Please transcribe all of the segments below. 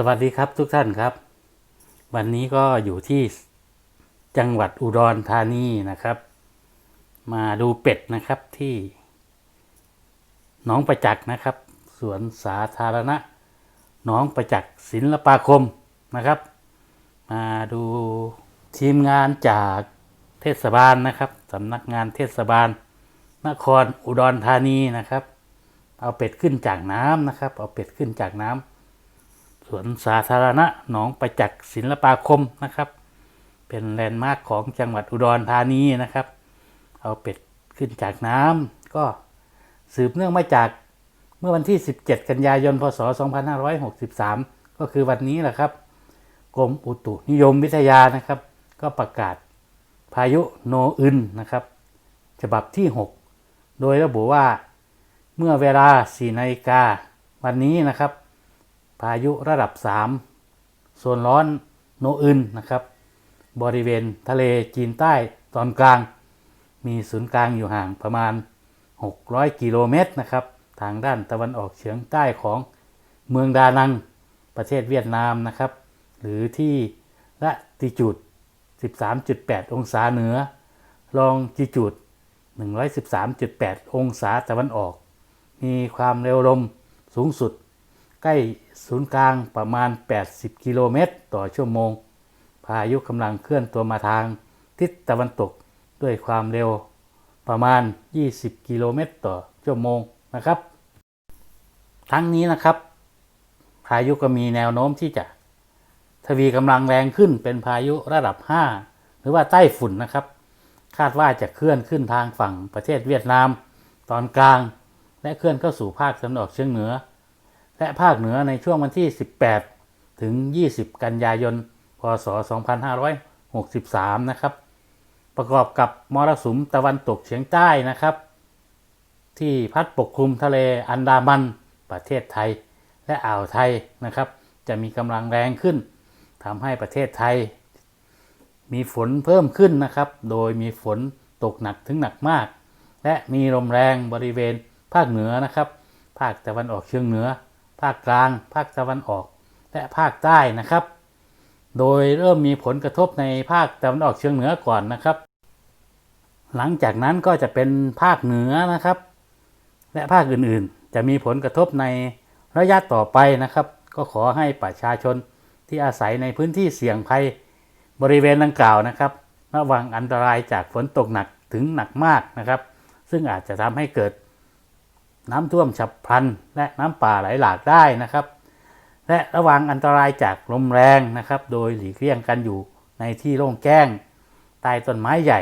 สวัสดีครับทุกท่านครับ วันนี้ก็อยู่ที่จังหวัดอุดรธานีนะครับ มาดูเป็ดนะครับที่หนองประจักษ์นะครับ สวนสาธารณะหนองประจักษ์ศิลปาคมนะครับ มาดูทีมงานจากเทศบาลนะครับสำนักงานเทศบาล นครอุดรธานีนะครับ เอาเป็ดขึ้นจากน้ำนะครับ เอาเป็ดขึ้นจากน้ำ สวนสาธารณะหนองประจักษ์ศิลปาคมนะครับ เป็นแลนด์มาร์คของจังหวัดอุดรธานีนะครับ เอาเป็ดขึ้นจากน้ำก็สืบเนื่องมาจากเมื่อวันที่ 17 กันยายน พศ 2563 ก็คือวันนี้แหละครับ กรมอุตุนิยมวิทยานะครับ ก็ประกาศพายุโนอึนนะครับ ฉบับที่ 6 โดยระบุว่าเมื่อเวลา 4 นาฬิกาวันนี้นะครับ พายุระดับ3โซนร้อนโนอึนนะครับ บริเวณทะเลจีนใต้ตอนกลาง มีศูนย์กลางอยู่ห่างประมาณ 600 กิโลเมตรนะครับ ทางด้านตะวันออกเฉียงใต้ของเมืองดานังประเทศเวียดนามนะครับ หรือที่ละติจูด 13.8 องศาเหนือ ลองจิจูด 113.8 องศาตะวันออก มีความเร็วลมสูงสุด ใกล้ศูนย์กลางประมาณ 80 กิโลเมตร ต่อชั่วโมง พายุกำลังเคลื่อนตัวมาทางทิศตะวันตกด้วยความเร็วประมาณ 20 กิโลเมตร ต่อชั่วโมงนะครับ ทั้งนี้นะครับ พายุก็มีแนวโน้มที่จะ ทวีกำลังแรงขึ้นเป็นพายุระดับ 5 หรือว่าใต้ฝุ่นนะครับ คาดว่าจะเคลื่อนขึ้นทางฝั่งประเทศเวียดนาม ตอนกลาง และเคลื่อนเข้าสู่ภาคตะวันออกเฉียงเหนือ และภาคเหนือในช่วงวันที่ 18 ถึง 20 กันยายน พศ 2563 นะครับ ประกอบกับมรสุมตะวันตกเฉียงใต้นะครับ ที่พัดปกคลุมทะเลอันดามันประเทศไทยและอ่าวไทยนะครับ จะมีกำลังแรงขึ้นทำให้ประเทศไทย มีฝนเพิ่มขึ้นนะครับ โดยมีฝนตกหนักถึงหนักมาก และมีลมแรงบริเวณภาคเหนือนะครับ ภาคตะวันออกเฉียงเหนือ ภาคกลาง ภาคตะวันออก และภาคใต้นะครับ โดยเริ่มมีผลกระทบในภาคตะวันออกเฉียงเหนือก่อนนะครับ หลังจากนั้นก็จะเป็นภาคเหนือนะครับ และภาคอื่นๆ จะมีผลกระทบในระยะต่อไปนะครับ ก็ขอให้ประชาชนที่อาศัยในพื้นที่เสี่ยงภัยบริเวณดังกล่าวนะครับ ระวังอันตรายจากฝนตกหนักถึงหนักมากนะครับ ซึ่งอาจจะทำให้เกิด น้ำท่วมฉับพลัน และน้ำป่าไหลหลากได้นะครับ และระวังอันตรายจากลมแรงนะครับ โดยหลีกเลี่ยงกันอยู่ในที่โล่งแจ้งใต้ต้นไม้ใหญ่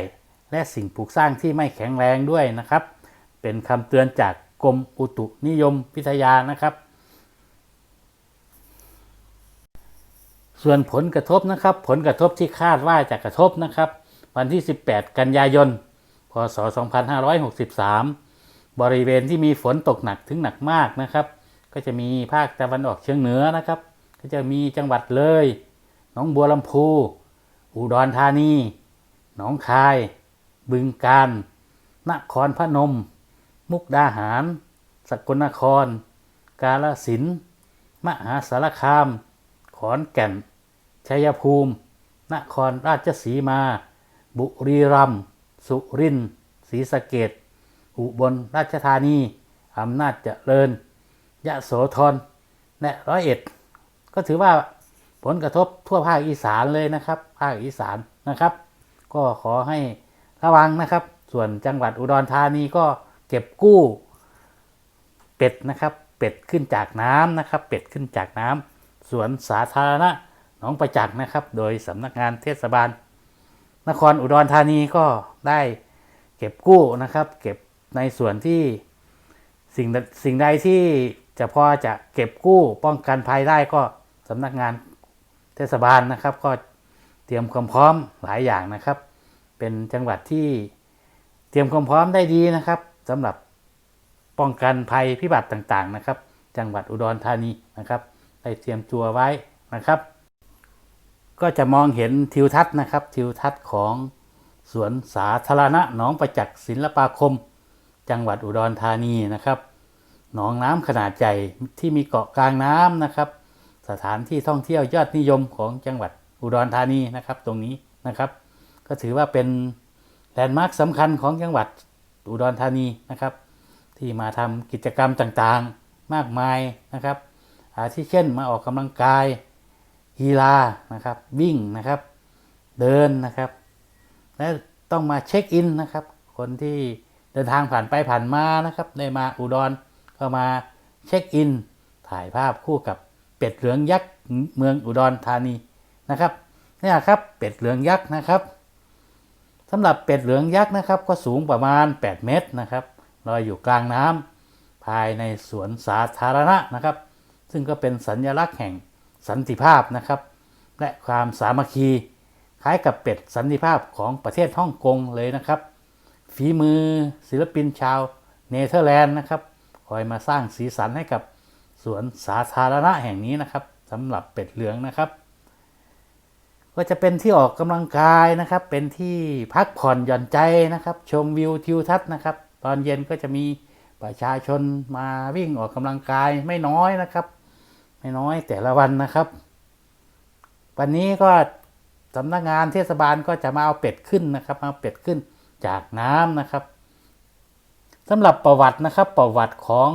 และสิ่งปลูกสร้างที่ไม่แข็งแรงด้วยนะครับ เป็นคำเตือนจากกรมอุตุนิยมวิทยานะครับ ส่วนผลกระทบนะครับ ผลกระทบที่คาดว่าจะกระทบนะครับ วันที่ 18 กันยายน พศ 2563 บริเวณที่มีฝนตกหนักถึงหนักมากนะครับ ก็จะมีภาคตะวันออกเฉียงเหนือนะครับ ก็จะมีจังหวัดเลยหนองบัวลำพู อุดรธานีหนองคาย บึงกาฬนครพนม มุกดาหาร สกลนคร กาฬสินธุ์มหาสารคาม ขอนแก่น ชัยภูมิ นครราชสีมา บุรีรัมย์สุรินทร์ศรีสะเกด อุบลราชธานี อำนาจเจริญ ยะโสธร และร้อยเอ็ด ก็ถือว่าผลกระทบทั่วภาคอีสานเลยนะครับ ภาคอีสานนะครับ ก็ขอให้ระวังนะครับ ส่วนจังหวัดอุดรธานีก็เก็บกู้เป็ดนะครับ เป็ดขึ้นจากน้ำนะครับ เป็ดขึ้นจากน้ำสวนสาธารณะหนองประจักษ์นะครับ โดยสำนักงานเทศบาล นครอุดรธานีก็ได้เก็บกู้นะครับ เก็บ ในส่วนที่สิ่งสิ่งใดที่จะพอจะเก็บกู้ป้องกันภัยได้ก็สำนักงานเทศบาลนะครับ ก็เตรียมความพร้อมหลายอย่างนะครับ เป็นจังหวัดที่เตรียมความพร้อมได้ดีนะครับสำหรับป้องกันภัยพิบัติต่างๆนะครับ จังหวัดอุดรธานีนะครับได้เตรียมตัวไว้นะครับ ก็จะมองเห็นทิวทัศน์นะครับ ทิวทัศน์ของสวนสาธารณะหนองประจักษ์ศิลปาคม จังหวัดอุดรธานีนะครับหนองน้ำขนาดใหญ่ที่มีเกาะกลางน้ำนะครับ สถานที่ท่องเที่ยวยอดนิยมของจังหวัดอุดรธานีนะครับตรงนี้นะครับ ก็ถือว่าเป็นแลนด์มาร์คสำคัญของจังหวัดอุดรธานีนะครับ ที่มาทำกิจกรรมต่างๆมากมายนะครับอาทิเช่นมาออกกำลังกายกีฬานะครับวิ่งนะครับ เดินนะครับ และต้องมาเช็คอินนะครับ คนที่ เดินทางผ่านไปผ่านมานะครับได้มาอุดรก็มาเช็คอิน ถ่ายภาพคู่กับเป็ดเหลืองยักษ์เมืองอุดรธานีนะครับนี่ครับเป็ดเหลืองยักษ์นะครับสำหรับเป็ดเหลืองยักษ์นะครับ ก็สูงประมาณ 8 เมตรนะครับลอยอยู่กลางน้ำภายในสวนสาธารณะนะครับ ซึ่งก็เป็นสัญลักษณ์แห่งสันติภาพนะครับ และความสามัคคี คล้ายกับเป็ดสันติภาพของประเทศฮ่องกงเลยนะครับ ฝีมือศิลปินชาวเนเธอร์แลนด์นะครับ คอยมาสร้างสีสันให้กับสวนสาธารณะแห่งนี้นะครับสำหรับเป็ดเหลืองนะครับ ก็จะเป็นที่ออกกำลังกายนะครับ เป็นที่พักผ่อนหย่อนใจนะครับ ชมวิวทิวทัศน์นะครับ ตอนเย็นก็จะมีประชาชนมาวิ่งออกกำลังกายไม่น้อยนะครับ ไม่น้อยแต่ละวันนะครับ วันนี้ก็สำนักงานเทศบาลก็จะมาเอาเป็ดขึ้นนะครับเอาเป็ดขึ้น จากน้ำนะครับสำหรับประวัตินะครับประวัติของ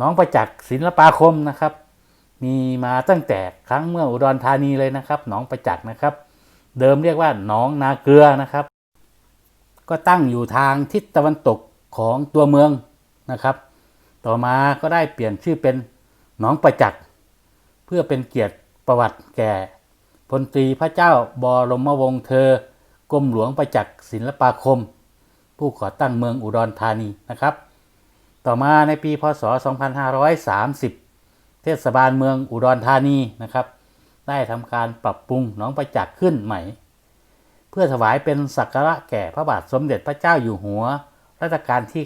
น้องประจักษ์ศิลปาคมนะครับ มีมาตั้งแต่ครั้งเมื่ออุดรธานีเลยนะครับหนองประจักษ์นะครับ เดิมเรียกว่าหนองนาเกลือนะครับ ก็ตั้งอยู่ทางทิศตะวันตกของตัวเมืองนะครับ ต่อมาก็ได้เปลี่ยนชื่อเป็นหนองประจักษ์เพื่อเป็นเกียรติประวัติแก่พลตรีพระเจ้าบรมวงศ์เธอ กรมหลวงประจักษ์ศิลปาคม ผู้ก่อตั้งเมืองอุดรธานีนะครับ ต่อมาในปีพศ 2530 เทศบาลเมืองอุดรธานีนะครับ ได้ทำการปรับปรุงหนองประจักษ์ขึ้นใหม่ เพื่อถวายเป็นสักการะแก่พระบาทสมเด็จพระเจ้าอยู่หัว รัชกาลที่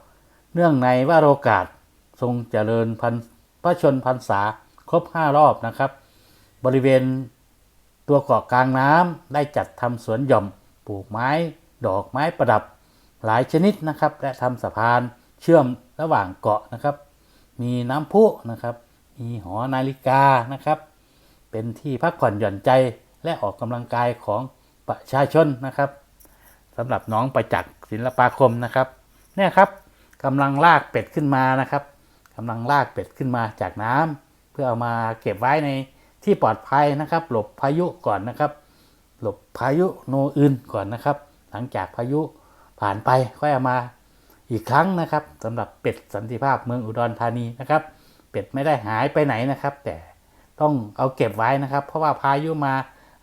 9 เนื่องในวาโรกาสทรงเจริญพันพระชนพรรษาครบ 5 รอบนะครับ บริเวณ ตัวเกาะกลางน้ำได้จัดทำสวนหย่อม ปลูกไม้ ดอกไม้ประดับ หลายชนิดนะครับ และทำสะพานเชื่อมระหว่างเกาะนะครับ มีน้ำพุนะครับ มีหอนาฬิกานะครับ เป็นที่พักผ่อนหย่อนใจและออกกำลังกายของประชาชนนะครับสำหรับน้องประจักษ์ศิลปาคมนะครับเนี่ยครับกำลังลากเป็ดขึ้นมานะครับกำลังลากเป็ดขึ้นมาจากน้ำเพื่อเอามาเก็บไว้ใน ที่ปลอดภัยนะครับ หลบพายุก่อนนะครับ หลบพายุโนอื่นก่อนนะครับ หลังจากพายุผ่านไปค่อยเอามาอีกครั้งนะครับสำหรับเป็ดสันติภาพเมืองอุดรธานีนะครับ เป็ดไม่ได้หายไปไหนนะครับ แต่ต้องเอาเก็บไว้นะครับ เพราะว่าพายุมา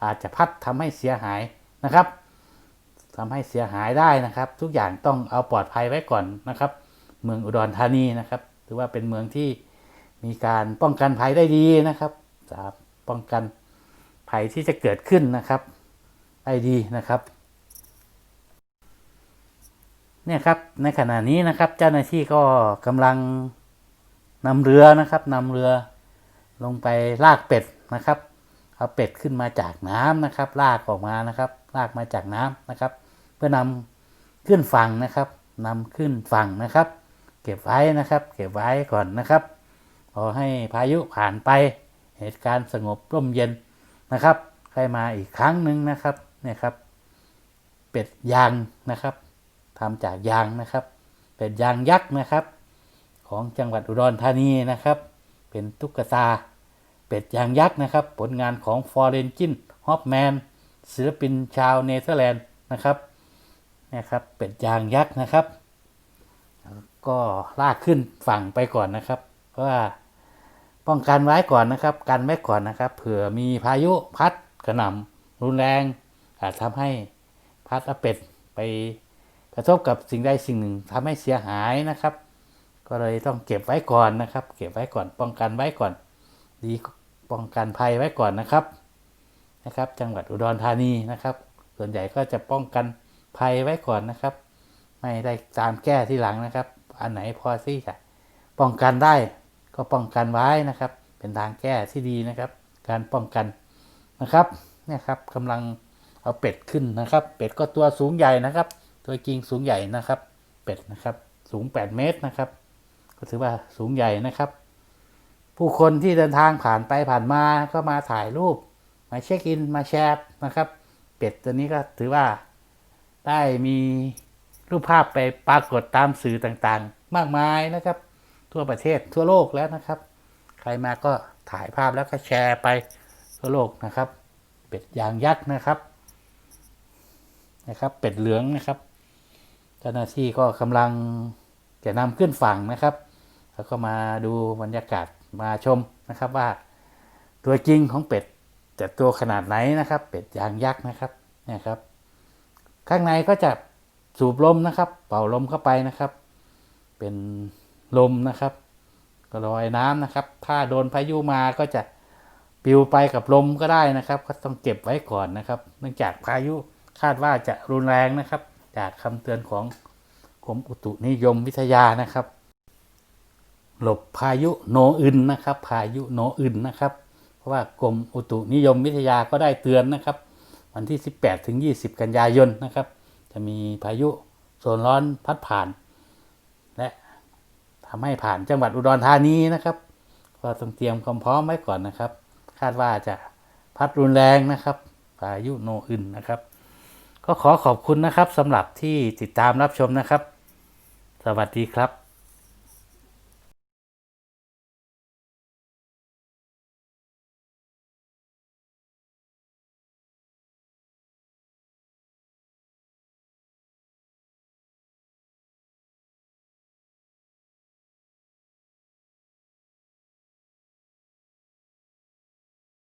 อาจจะพัดทำให้เสียหายนะครับทำให้เสียหายได้นะครับ ทุกอย่างต้องเอาปลอดภัยไว้ก่อนนะครับ เมืองอุดรธานีนะครับถือว่าเป็นเมืองที่มีการป้องกันภัยได้ดีนะครับสามารถ ป้องกันภัยที่จะเกิดขึ้นนะครับได้ดีนะครับ เนี่ยครับในขณะนี้นะครับเจ้าหน้าที่ก็กำลังนำเรือนะครับนำเรือลงไปลากเป็ดนะครับ เอาเป็ดขึ้นมาจากน้ำนะครับ ลากออกมานะครับ ลากมาจากน้ำนะครับ เพื่อนำขึ้นฝั่งนะครับนำขึ้นฝั่งนะครับ เก็บไว้นะครับ เก็บไว้ก่อนนะครับ พอให้พายุผ่านไป เหตุการณ์สงบร่มเย็นนะครับ ใค่อยมาอีกครั้งหนึ่งนะครับเนี่ยครับ เป็ดยางนะครับทำจากยางนะครับ เป็ดยางยักษ์นะครับ ของจังหวัดอุดรธานีนะครับ เป็นตุ๊กตาเป็ดยางยักษ์นะครับ ผลงานของฟอร์เรนจินฮอปแมนศิลปินชาวเนเธอร์แลนด์นะครับนี่ครับ เป็ดยางยักษ์นะครับ ก็ลากขึ้นฝั่งไปก่อนนะครับ เพราะว่า ป้องกันไว้ก่อนนะครับ กันไว้ก่อนนะครับ เผื่อมีพายุพัดกระหน่ำรุนแรง อาจทำให้พัดอาเป็ดไปกระทบกับสิ่งใดสิ่งหนึ่งทำให้เสียหายนะครับ ก็เลยต้องเก็บไว้ก่อนนะครับ เก็บไว้ก่อนป้องกันไว้ก่อน ดีป้องกันภัยไว้ก่อนนะครับนะครับ จังหวัดอุดรธานีนะครับ ส่วนใหญ่ก็จะป้องกันภัยไว้ก่อนนะครับ ไม่ได้ตามแก้ที่หลังนะครับ อันไหนพอที่จะป้องกันได้ ก็ป้องกันไว้นะครับ เป็นทางแก้ที่ดีนะครับ การป้องกันนะครับเนี่ยครับกำลังเอาเป็ดขึ้นนะครับ เป็ดก็ตัวสูงใหญ่นะครับ ตัวจริงสูงใหญ่นะครับ เป็ดนะครับสูง 8 เมตรนะครับ ก็ถือว่าสูงใหญ่นะครับ ผู้คนที่เดินทางผ่านไปผ่านมาก็มาถ่ายรูป มาเช็คอินมาแชร์นะครับ เป็ดตัวนี้ก็ถือว่าได้มีรูปภาพไปปรากฏตามสื่อต่างๆ มากมายนะครับ ทั่วประเทศทั่วโลกแล้วนะครับ ใครมาก็ถ่ายภาพแล้วก็แชร์ไปทั่วโลกนะครับ เป็ดยางยักษ์นะครับนะครับ เป็ดเหลืองนะครับ เจ้าหน้าที่ก็กำลังจะนำขึ้นฝั่งนะครับ แล้วก็มาดูบรรยากาศมาชมนะครับว่าตัวจริงของเป็ดจะตัวขนาดไหนนะครับ เป็ดยางยักษ์นะครับนี่ยครับ ข้างในก็จะสูบลมนะครับ เป่าลมเข้าไปนะครับ เป็น ลมนะครับก็ลอยน้ำนะครับ ถ้าโดนพายุมาก็จะปลิวไปกับลมก็ได้นะครับ ก็ต้องเก็บไว้ก่อนนะครับ เนื่องจากพายุคาดว่าจะรุนแรงนะครับ จากคำเตือนของกรมอุตุนิยมวิทยานะครับ หลบพายุโนอึนนะครับ พายุโนอึนนะครับ เพราะว่ากรมอุตุนิยมวิทยาก็ได้เตือนนะครับ วันที่ 18ถึง20 กันยายนนะครับ จะมีพายุโซนร้อนพัดผ่าน ทำให้ผ่านจังหวัดอุดรธานีนะครับก็ต้องเตรียมความพร้อมไว้ก่อนนะครับ คาดว่าจะพัดรุนแรงนะครับพายุโนอึนนะครับ ก็ขอขอบคุณนะครับสำหรับที่ติดตามรับชมนะครับ สวัสดีครับ